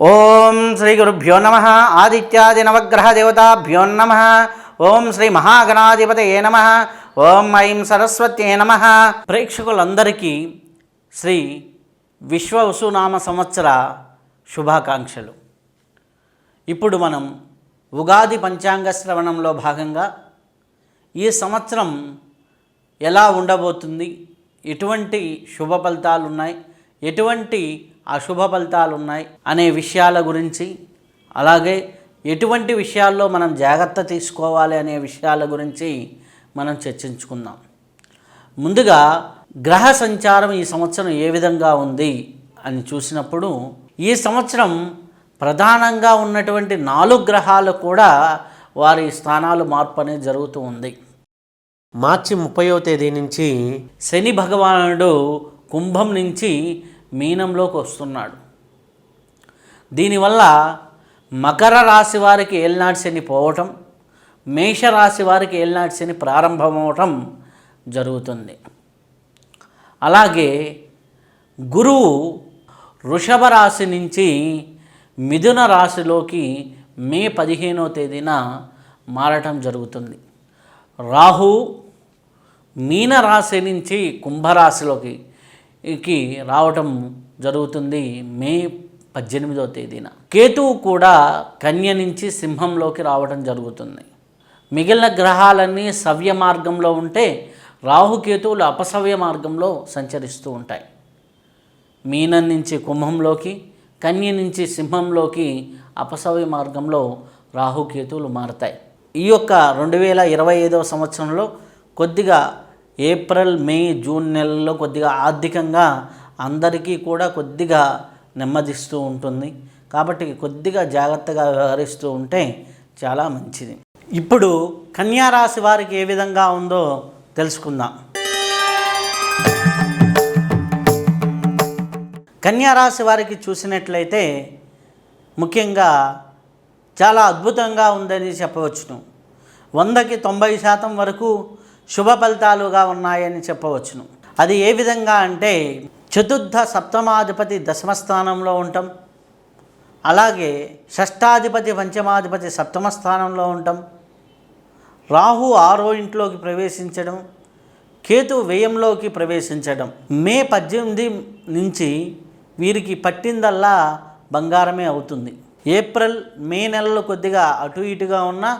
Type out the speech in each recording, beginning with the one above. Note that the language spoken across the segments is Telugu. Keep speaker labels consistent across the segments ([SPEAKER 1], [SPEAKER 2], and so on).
[SPEAKER 1] ఓం శ్రీ గురుభ్యో నమ ఆదిత్యాది నవగ్రహ దేవతాభ్యో నమ ఓం శ్రీ మహాగణాధిపతయే నమ ఓం ఐం సరస్వత్యే నమ ప్రేక్షకులందరికీ శ్రీ విశ్వ వసునామ సంవత్సర శుభాకాంక్షలు. ఇప్పుడు మనం ఉగాది పంచాంగ శ్రవణంలో భాగంగా ఈ సంవత్సరం ఎలా ఉండబోతుంది? ఎటువంటి శుభ ఫలితాలు ఉన్నాయి ఎటువంటి అశుభ ఫలితాలు ఉన్నాయి అనే విషయాల గురించి అలాగే ఎటువంటి విషయాల్లో మనం జాగ్రత్త తీసుకోవాలి అనే విషయాల గురించి మనం చర్చించుకుందాం. ముందుగా గ్రహ సంచారం ఈ సంవత్సరం ఏ విధంగా ఉంది అని చూసినప్పుడు ఈ సంవత్సరం ప్రధానంగా ఉన్నటువంటి నాలుగు గ్రహాలు కూడా వారి స్థానాలు మార్పు అనేది జరుగుతూ ఉంది.
[SPEAKER 2] మార్చి ముప్పయో తేదీ నుంచి
[SPEAKER 1] శని భగవానుడు కుంభం నుంచి మీనంలోకి వస్తున్నాడు. దీనివల్ల మకర రాశి వారికి ఏలినాటి శని పోవటం మేషరాశి వారికి ఏలినాటి శని ప్రారంభమవటం జరుగుతుంది. అలాగే గురువు వృషభ రాశి నుంచి మిథున రాశిలోకి మే పదిహేనో తేదీన మారటం జరుగుతుంది. రాహు మీన రాశి నుంచి కుంభరాశిలోకి కి రావటం జరుగుతుంది మే పద్దెనిమిదవ తేదీన. కేతువు కూడా కన్య నుంచి సింహంలోకి రావటం జరుగుతుంది. మిగిలిన గ్రహాలన్నీ సవ్య మార్గంలో ఉంటే రాహుకేతువులు అపసవ్య మార్గంలో సంచరిస్తూ ఉంటాయి. మీనం నుంచి కుంభంలోకి కన్య నుంచి సింహంలోకి అపసవ్య మార్గంలో రాహుకేతువులు మారతాయి. ఈ యొక్క రెండు వేల ఇరవై ఐదవ సంవత్సరంలో కొద్దిగా ఏప్రిల్ మే జూన్ నెలల్లో కొద్దిగా ఆర్థికంగా అందరికీ కూడా కొద్దిగా నెమ్మదిస్తూ ఉంటుంది. కాబట్టి కొద్దిగా జాగ్రత్తగా వ్యవహరిస్తూ ఉంటే చాలా మంచిది. ఇప్పుడు కన్యా రాశి వారికి ఏ విధంగా ఉందో తెలుసుకుందాం. కన్యా రాశి వారికి చూసినట్లయితే ముఖ్యంగా చాలా అద్భుతంగా ఉందని చెప్పవచ్చును. వందకి తొంభై శాతం వరకు శుభ ఫలితాలుగా ఉన్నాయని చెప్పవచ్చును. అది ఏ విధంగా అంటే చతుర్థ సప్తమాధిపతి దశమ స్థానంలో ఉండటం అలాగే షష్టాధిపతి పంచమాధిపతి సప్తమ స్థానంలో ఉండటం రాహు ఆరో ఇంట్లోకి ప్రవేశించడం కేతు వ్యయంలోకి ప్రవేశించడం మే పద్దెనిమిది నుంచి వీరికి పట్టిందల్లా బంగారమే అవుతుంది. ఏప్రిల్ మే నెలలో కొద్దిగా అటు ఇటుగా ఉన్నా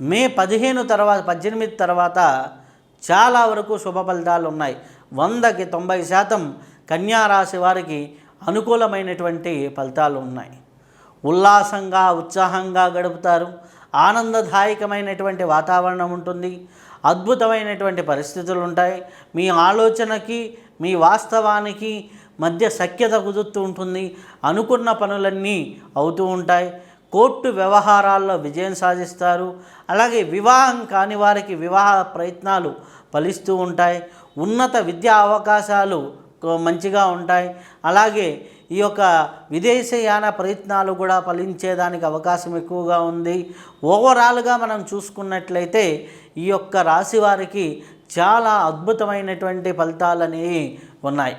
[SPEAKER 1] మే పదిహేను తర్వాత పద్దెనిమిది తర్వాత చాలా వరకు శుభ ఫలితాలు ఉన్నాయి. వందకి తొంభై శాతం కన్యా రాశి వారికి అనుకూలమైనటువంటి ఫలితాలు ఉన్నాయి. ఉల్లాసంగా ఉత్సాహంగా గడుపుతారు. ఆనందదాయకమైనటువంటి వాతావరణం ఉంటుంది. అద్భుతమైనటువంటి పరిస్థితులు ఉంటాయి. మీ ఆలోచనకి మీ వాస్తవానికి మధ్య సఖ్యత కుదురుతూ ఉంటుంది. అనుకున్న పనులన్నీ అవుతూ ఉంటాయి. కోర్టు వ్యవహారాల్లో విజయం సాధిస్తారు. అలాగే వివాహం కాని వారికి వివాహ ప్రయత్నాలు ఫలిస్తూ ఉంటాయి. ఉన్నత విద్యా అవకాశాలు మంచిగా ఉంటాయి. అలాగే ఈ యొక్క విదేశయాన ప్రయత్నాలు కూడా ఫలించేదానికి అవకాశం ఎక్కువగా ఉంది. ఓవరాల్గా మనం చూసుకున్నట్లయితే ఈ యొక్క రాశి వారికి చాలా అద్భుతమైనటువంటి ఫలితాలు అనేవి ఉన్నాయి.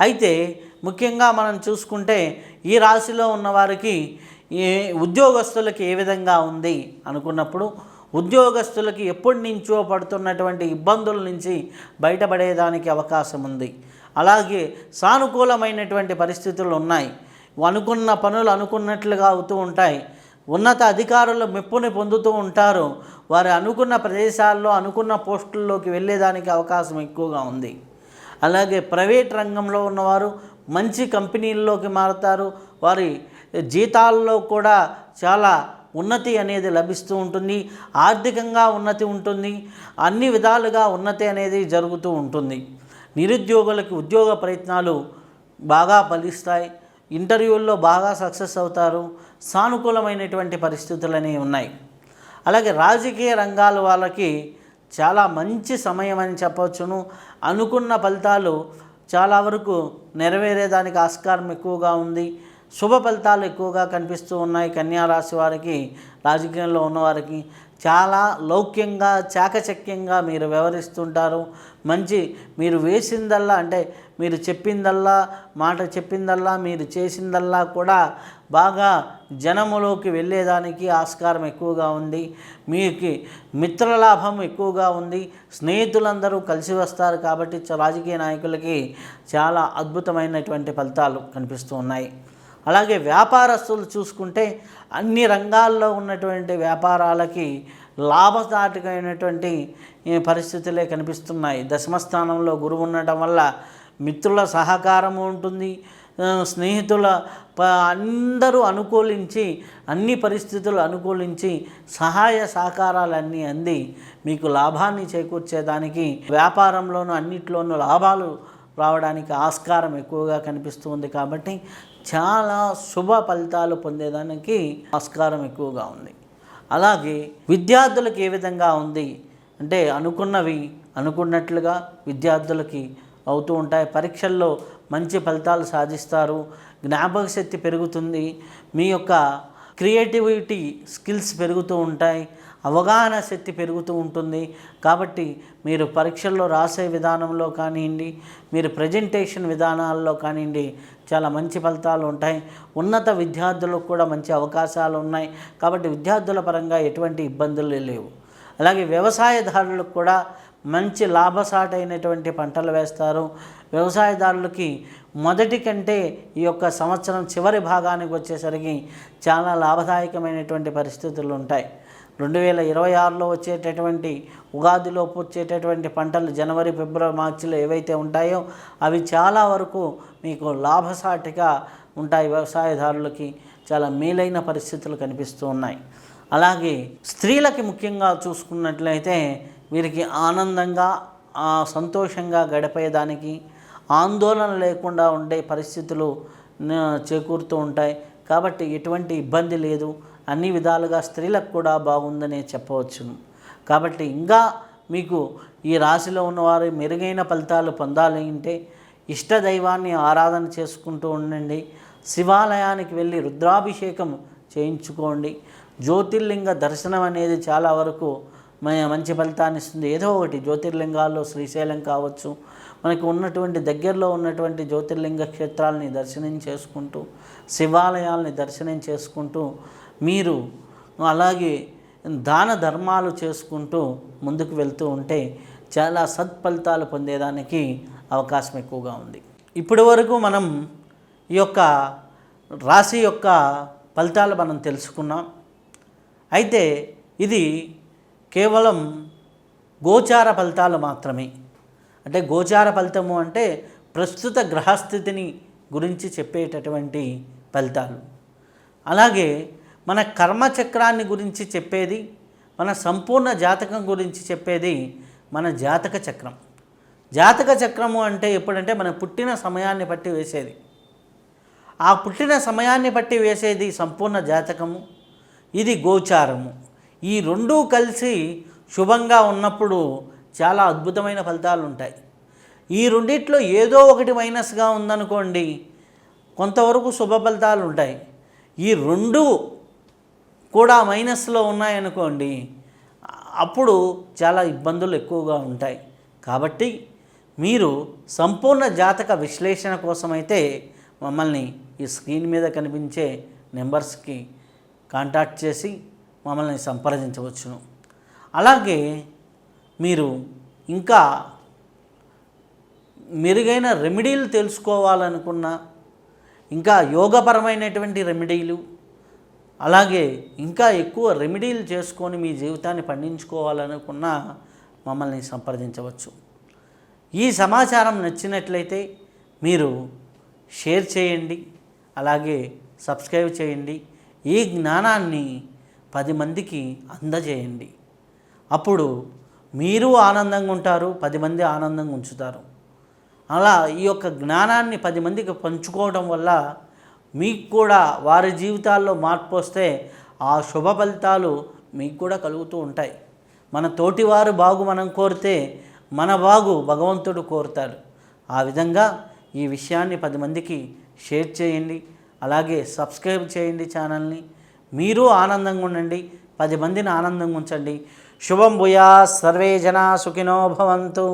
[SPEAKER 1] అయితే ముఖ్యంగా మనం చూసుకుంటే ఈ రాశిలో ఉన్నవారికి ఈ ఉద్యోగస్తులకి ఏ విధంగా ఉంది అనుకున్నప్పుడు ఉద్యోగస్తులకి ఎప్పటి నుంచో పడుతున్నటువంటి ఇబ్బందుల నుంచి బయటపడేదానికి అవకాశం ఉంది. అలాగే సానుకూలమైనటువంటి పరిస్థితులు ఉన్నాయి. అనుకున్న పనులు అనుకున్నట్లుగా అవుతూ ఉంటాయి. ఉన్నత అధికారులు మెప్పుని పొందుతూ ఉంటారు. వారు అనుకున్న ప్రదేశాల్లో అనుకున్న పోస్టుల్లోకి వెళ్ళేదానికి అవకాశం ఎక్కువగా ఉంది. అలాగే ప్రైవేట్ రంగంలో ఉన్నవారు మంచి కంపెనీల్లోకి మారుతారు. వారి జీతాల్లో కూడా చాలా ఉన్నతి అనేది లభిస్తూ ఉంటుంది ఆర్థికంగా ఉన్నతి ఉంటుంది అన్ని విధాలుగా ఉన్నతి అనేది జరుగుతూ ఉంటుంది. నిరుద్యోగులకి ఉద్యోగ ప్రయత్నాలు బాగా ఫలిస్తాయి ఇంటర్వ్యూల్లో బాగా సక్సెస్ అవుతారు సానుకూలమైనటువంటి పరిస్థితులు అనేవి ఉన్నాయి. అలాగే రాజకీయ రంగాల వాళ్ళకి చాలా మంచి సమయం అని చెప్పవచ్చును. అనుకున్న ఫలితాలు చాలా వరకు నెరవేరేదానికి ఆస్కారం ఎక్కువగా ఉంది. శుభ ఫలితాలు ఎక్కువగా కనిపిస్తూ ఉన్నాయి కన్యా రాశి వారికి రాజకీయంలో ఉన్నవారికి. చాలా లౌక్యంగా చాకచక్యంగా మీరు వ్యవహరిస్తుంటారు. మంచి మీరు వేసిందల్లా అంటే మీరు చెప్పిందల్లా మాట చెప్పిందల్లా మీరు చేసిందల్లా కూడా బాగా జనములోకి వెళ్ళేదానికి ఆస్కారం ఎక్కువగా ఉంది. మీకు మిత్రలాభం ఎక్కువగా ఉంది. స్నేహితులందరూ కలిసి వస్తారు కాబట్టి రాజకీయ నాయకులకి చాలా అద్భుతమైనటువంటి ఫలితాలు కనిపిస్తూ ఉన్నాయి. అలాగే వ్యాపారస్తులు చూసుకుంటే అన్ని రంగాల్లో ఉన్నటువంటి వ్యాపారాలకి లాభదాటకమైనటువంటి పరిస్థితులే కనిపిస్తున్నాయి. దశమస్థానంలో గురువు ఉండటం వల్ల మిత్రుల సహకారము ఉంటుంది. స్నేహితుల అందరూ అనుకూలించి అన్ని పరిస్థితులు అనుకూలించి సహాయ సహకారాలన్నీ అంది. మీకు లాభాన్ని చేకూర్చేదానికి వ్యాపారంలోనూ అన్నిట్లోనూ లాభాలు రావడానికి ఆస్కారం ఎక్కువగా కనిపిస్తుంది కాబట్టి చాలా శుభ ఫలితాలు పొందేదానికి ఆస్కారం ఎక్కువగా ఉంది. అలాగే విద్యార్థులకు ఏ విధంగా ఉంది అంటే అనుకున్నవి అనుకున్నట్లుగా విద్యార్థులకి అవుతూ ఉంటాయి. పరీక్షల్లో మంచి ఫలితాలు సాధిస్తారు. జ్ఞాపక శక్తి పెరుగుతుంది. మీ యొక్క క్రియేటివిటీ స్కిల్స్ పెరుగుతూ ఉంటాయి. అవగాహన శక్తి పెరుగుతూ ఉంటుంది. కాబట్టి మీరు పరీక్షల్లో రాసే విధానంలో కానివ్వండి మీరు ప్రజెంటేషన్ విధానాల్లో కానివ్వండి చాలా మంచి ఫలితాలు ఉంటాయి. ఉన్నత విద్యార్థులకు కూడా మంచి అవకాశాలు ఉన్నాయి. కాబట్టి విద్యార్థుల పరంగా ఎటువంటి ఇబ్బందులు లేవు. అలాగే వ్యవసాయదారులకు కూడా మంచి లాభసాటైనటువంటి పంటలు వేస్తారు. వ్యవసాయదారులకి మొదటి కంటే ఈ యొక్క సంవత్సరం చివరి భాగానికి వచ్చేసరికి చాలా లాభదాయకమైనటువంటి పరిస్థితులు ఉంటాయి. రెండు వేల ఇరవై ఆరులో వచ్చేటటువంటి ఉగాదిలోపు వచ్చేటటువంటి పంటలు జనవరి ఫిబ్రవరి మార్చిలో ఏవైతే ఉంటాయో అవి చాలా వరకు మీకు లాభసాటిగా ఉంటాయి. వ్యవసాయదారులకి చాలా మేలైన పరిస్థితులు కనిపిస్తూ ఉన్నాయి. అలాగే స్త్రీలకి ముఖ్యంగా చూసుకున్నట్లయితే వీరికి ఆనందంగా సంతోషంగా గడిపేదానికి ఆందోళన లేకుండా ఉండే పరిస్థితులు చేకూరుతూ ఉంటాయి. కాబట్టి ఎటువంటి ఇబ్బంది లేదు. అన్ని విధాలుగా స్త్రీలకు కూడా బాగుందనే చెప్పవచ్చును. కాబట్టి ఇంకా మీకు ఈ రాశిలో ఉన్నవారు మెరుగైన ఫలితాలు పొందాలి అంటే ఇష్టదైవాన్ని ఆరాధన చేసుకుంటూ ఉండండి. శివాలయానికి వెళ్ళి రుద్రాభిషేకం చేయించుకోండి. జ్యోతిర్లింగ దర్శనం అనేది చాలా వరకు మంచి ఫలితాన్ని ఇస్తుంది. ఏదో ఒకటి జ్యోతిర్లింగాల్లో శ్రీశైలం కావచ్చు మనకు ఉన్నటువంటి దగ్గరలో ఉన్నటువంటి జ్యోతిర్లింగ క్షేత్రాలని దర్శనం చేసుకుంటూ శివాలయాల్ని దర్శనం చేసుకుంటూ మీరు అలాగే దాన ధర్మాలు చేసుకుంటూ ముందుకు వెళ్తూ ఉంటే చాలా సత్ఫలితాలు పొందేదానికి అవకాశం ఎక్కువగా ఉంది. ఇప్పటి వరకు మనం ఈ యొక్క రాశి యొక్క ఫలితాలు మనం తెలుసుకున్నాం. అయితే ఇది కేవలం గోచార ఫలితాలు మాత్రమే. అంటే గోచార ఫలితము అంటే ప్రస్తుత గ్రహస్థితిని గురించి చెప్పేటటువంటి ఫలితాలు. అలాగే మన కర్మచక్రాన్ని గురించి చెప్పేది మన సంపూర్ణ జాతకం గురించి చెప్పేది మన జాతక చక్రం. జాతక చక్రము అంటే ఎప్పుడంటే మన పుట్టిన సమయాన్ని బట్టి వేసేది. ఆ పుట్టిన సమయాన్ని బట్టి వేసేది సంపూర్ణ జాతకము ఇది గోచారము. ఈ రెండూ కలిసి శుభంగా ఉన్నప్పుడు చాలా అద్భుతమైన ఫలితాలు ఉంటాయి. ఈ రెండిట్లో ఏదో ఒకటి మైనస్గా ఉందనుకోండి కొంతవరకు శుభ ఫలితాలు ఉంటాయి. ఈ రెండు కూడా మైనస్లో ఉన్నాయనుకోండి అప్పుడు చాలా ఇబ్బందులు ఎక్కువగా ఉంటాయి. కాబట్టి మీరు సంపూర్ణ జాతక విశ్లేషణ కోసమైతే మమ్మల్ని ఈ స్క్రీన్ మీద కనిపించే నెంబర్స్కి కాంటాక్ట్ చేసి మమ్మల్ని సంప్రదించవచ్చును. అలాగే మీరు ఇంకా మెరుగైన రెమెడీలు తెలుసుకోవాలనుకున్న ఇంకా యోగపరమైనటువంటి రెమెడీలు అలాగే ఇంకా ఎక్కువ రెమెడీలు చేసుకొని మీ జీవితాన్ని పండించుకోవాలనుకున్నా మమ్మల్ని సంప్రదించవచ్చు. ఈ సమాచారం నచ్చినట్లయితే మీరు షేర్ చేయండి అలాగే సబ్స్క్రైబ్ చేయండి ఈ జ్ఞానాన్ని పది మందికి అందజేయండి. అప్పుడు మీరు ఆనందంగా ఉంటారు పది మంది ఆనందంగా ఉంచుతారు. అలా ఈ యొక్క జ్ఞానాన్ని పది మందికి పంచుకోవడం వల్ల మీకు కూడా వారి జీవితాల్లో మార్పు వస్తే ఆ శుభ ఫలితాలు మీకు కూడా కలుగుతూ ఉంటాయి. మన తోటివారు బాగు మనం కోరితే మన బాగు భగవంతుడు కోరుతాడు. ఆ విధంగా ఈ విషయాన్ని పది మందికి షేర్ చేయండి. అలాగే సబ్స్క్రైబ్ చేయండి ఛానల్ని. మీరు ఆనందంగా ఉండండి. పది మందిని ఆనందంగా ఉంచండి. శుభం భూయా సర్వే జనా సుఖినో భవంతు.